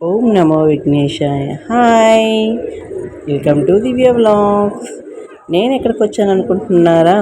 ఓం నమో విఘ్నేశాయ. Hi. Welcome to Divya blogs నేను ఎక్కడికి వచ్చాను అనుకుంటున్నారా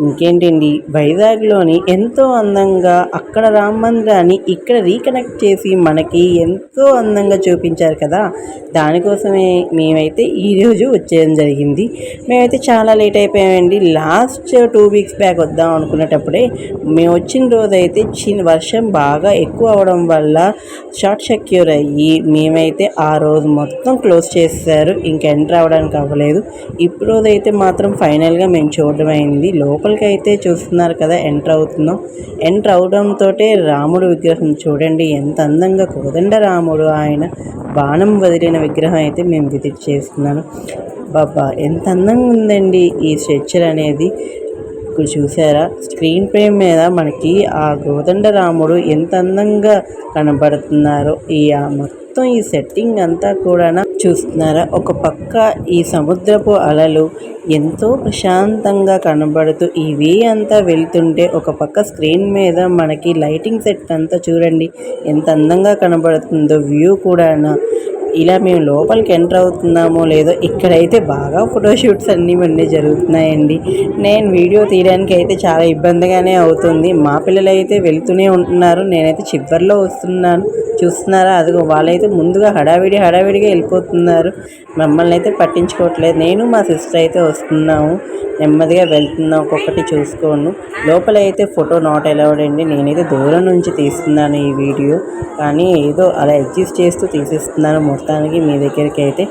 ఇంకేంటండి? వైజాగ్లోని ఎంతో అందంగా అక్కడ రామ మందిరాన్ని ఇక్కడ రీకనెక్ట్ చేసి మనకి ఎంతో అందంగా చూపించారు కదా? దానికోసమే మేమైతే ఈరోజు వచ్చేయడం జరిగింది. మేమైతే చాలా లేట్ అయిపోయామండి. లాస్ట్ టూ వీక్స్ బ్యాక్ వద్దాం అనుకునేటప్పుడే మేము వచ్చిన రోజు అయితే చిన్న వర్షం బాగా ఎక్కువ అవడం వల్ల షార్ట్ సెక్యూర్ అయ్యి మేమైతే ఆ రోజు మొత్తం క్లోజ్ చేశారు ఇంక ఎంటర్ అవ్వడానికి అవ్వలేదు. ఇప్పుడు రోజైతే మాత్రం ఫైనల్గా మేము చూడడం అయింది లోపల లోపలికి అయితే చూస్తున్నారు కదా ఎంటర్ అవుతున్నాం ఎంటర్ అవడంతో రాముడు విగ్రహం చూడండి ఎంత అందంగా కోదండ రాముడు ఆయన బాణం వదిలిన విగ్రహం అయితే మేము విజిట్ చేస్తున్నాను. బాబా ఎంత అందంగా ఉందండి ఈ స్ట్రక్చర్ అనేది. చూసారా స్క్రీన్ ప్లే మీద మనకి ఆ గోదండ రాముడు ఎంత అందంగా కనబడుతున్నారో. ఈ మొత్తం ఈ సెట్టింగ్ అంతా కూడా చూస్తున్నారా? ఒక పక్క ఈ సముద్రపు అలలు ఎంతో ప్రశాంతంగా కనబడుతూ ఈ వే అంతా వెళ్తుంటే ఒక పక్క స్క్రీన్ మీద మనకి లైటింగ్ సెట్ అంతా చూడండి ఎంత అందంగా కనబడుతుందో వ్యూ కూడా ఇలా మేము లోపలికి ఎంటర్ అవుతున్నామో లేదో ఇక్కడైతే బాగా ఫోటోషూట్స్ అన్నీ మళ్ళీ జరుగుతున్నాయండి. నేను వీడియో తీయడానికి అయితే చాలా ఇబ్బందిగానే అవుతుంది. మా పిల్లలు అయితే వెళ్తూనే ఉంటున్నారు. నేనైతే చివరిలో వస్తున్నాను. చూస్తున్నారా? అదిగో వాళ్ళైతే ముందుగా హడావిడి హడావిడిగా వెళ్ళిపోతున్నారు. మమ్మల్ని అయితే పట్టించుకోవట్లేదు. నేను మా సిస్టర్ అయితే వస్తున్నాము. నెమ్మదిగా వెళ్తున్నాం. ఒక్కొక్కటి చూసుకోను లోపల అయితే ఫోటో నాట్ అలౌడ్ అండి. నేనైతే దూరం నుంచి తీస్తున్నాను ఈ వీడియో. కానీ ఏదో అలా అడ్జస్ట్ చేస్తూ తీసిస్తున్నాను. మొత్తానికి మీ దగ్గరికి అయితే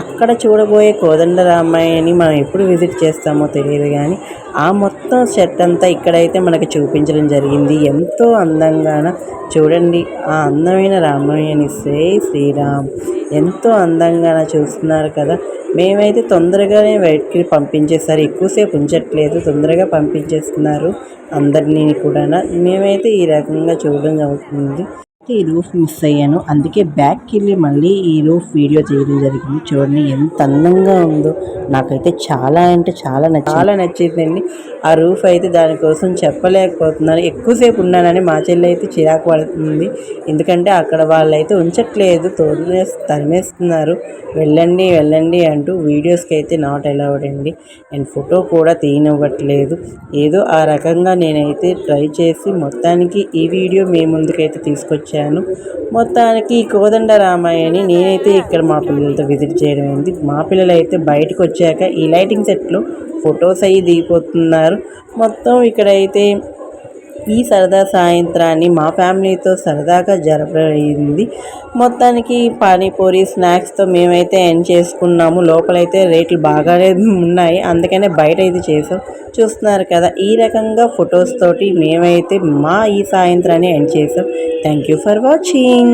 అక్కడ చూడబోయే కోదండ మనం ఎప్పుడు విజిట్ చేస్తామో తెలియదు కానీ ఆ మొత్తం సెట్ అంతా ఇక్కడైతే మనకి చూపించడం జరిగింది. ఎంతో అందంగాన చూడండి ఆ అందమైన రామాయణి శ్రీ శ్రీరామ్. ఎంతో అందంగాన చూస్తున్నారు కదా. మేమైతే తొందరగానే బయటికి పంపించేసారు. ఎక్కువసేపు ఉంచట్లేదు తొందరగా పంపించేస్తున్నారు అందరినీ కూడా మేమైతే ఈ రకంగా చూడడం జరుగుతుంది. ఈ రూఫ్ మిస్ అయ్యాను. అందుకే బ్యాక్కి వెళ్ళి మళ్ళీ ఈ రూఫ్ వీడియో చేయడం జరిగింది. చూడండి ఎంత అందంగా ఉందో. నాకైతే చాలా అంటే చాలా నచ్చి చాలా నచ్చిందండి. ఆ రూఫ్ అయితే దానికోసం చెప్పలేకపోతున్నాను. ఎక్కువసేపు ఉన్నానని మా చెల్లి అయితే చిరాకు పడుతుంది. ఎందుకంటే అక్కడ వాళ్ళైతే ఉంచట్లేదు. తోనే తరిమేస్తున్నారు. వెళ్ళండి వెళ్ళండి అంటూ వీడియోస్కి అయితే నాట్ అలౌడ్ అండి. అండ్ ఫోటో కూడా తీయనివ్వట్లేదు. ఏదో ఆ రకంగా నేనైతే ట్రై చేసి మొత్తానికి ఈ వీడియో మీ ముందుకైతే తీసుకొచ్చాను. వచ్చాను మొత్తానికి కోదండ రామాయణి నేనైతే ఇక్కడ మా పిల్లలతో విజిట్ చేయడం అయింది మా పిల్లలు అయితే బయటకు వచ్చాక ఈ లైటింగ్ సెట్లో ఫొటోస్ అయ్యి దిగిపోతున్నారు. మొత్తం ఇక్కడైతే ఈ సరదా సాయంత్రాన్ని మా ఫ్యామిలీతో సరదాగా జరపడింది మొత్తానికి పానీపూరి స్నాక్స్తో మేమైతే ఎండ్ చేసుకున్నాము లోపలైతే రేట్లు బాగానే ఉన్నాయి అందుకనే బయట అయితే చేసాం. చూస్తున్నారు కదా ఈ రకంగా ఫొటోస్ తోటి మేమైతే మా ఈ సాయంత్రాన్ని ఎండ్ చేసాం. Thank you for watching.